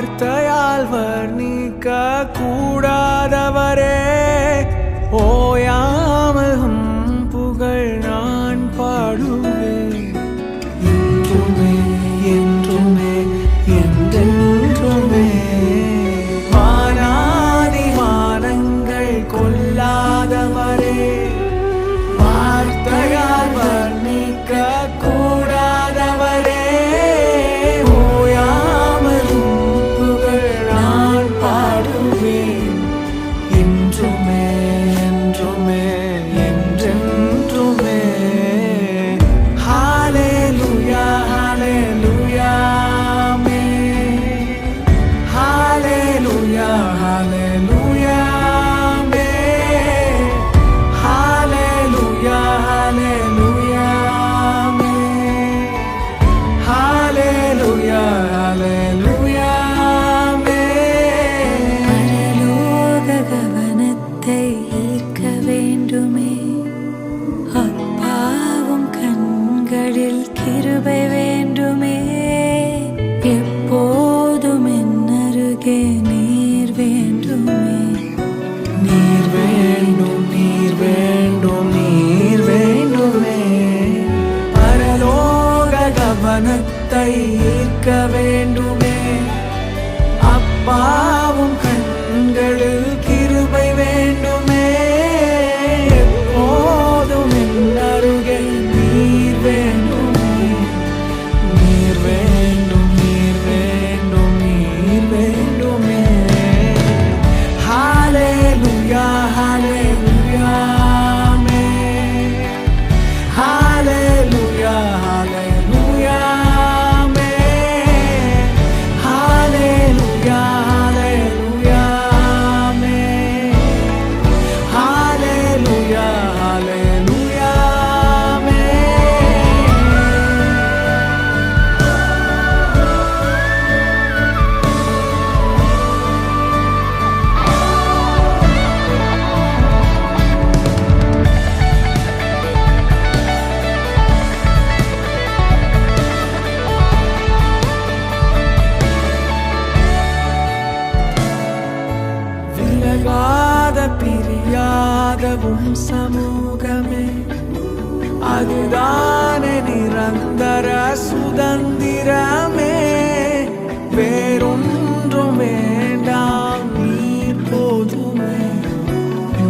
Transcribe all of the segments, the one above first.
வார்த்தையால் வர்ணிக்க கூடாதவரே உங்களில் கிருபை வேண்டுமே. எப்போதும் என்னருகேனே ஆகவும் சமூகமே அதுதானே நிரந்தர சுதந்திரமே வேறொன்றும் வேண்டாம் நீ போதுமே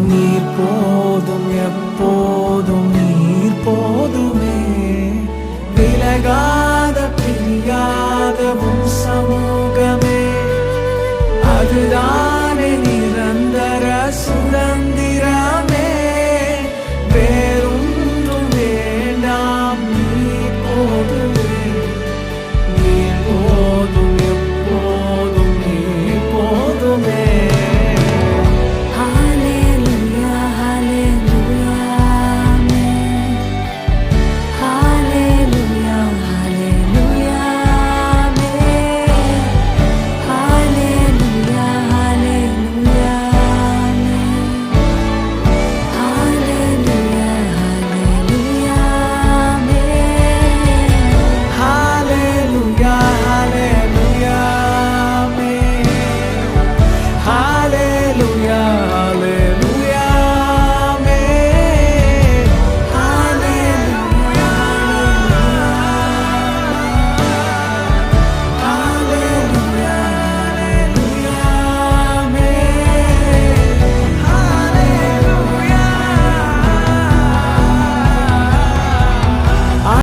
நீ போதும் எப்போதும் நீர் போதுமே விலகா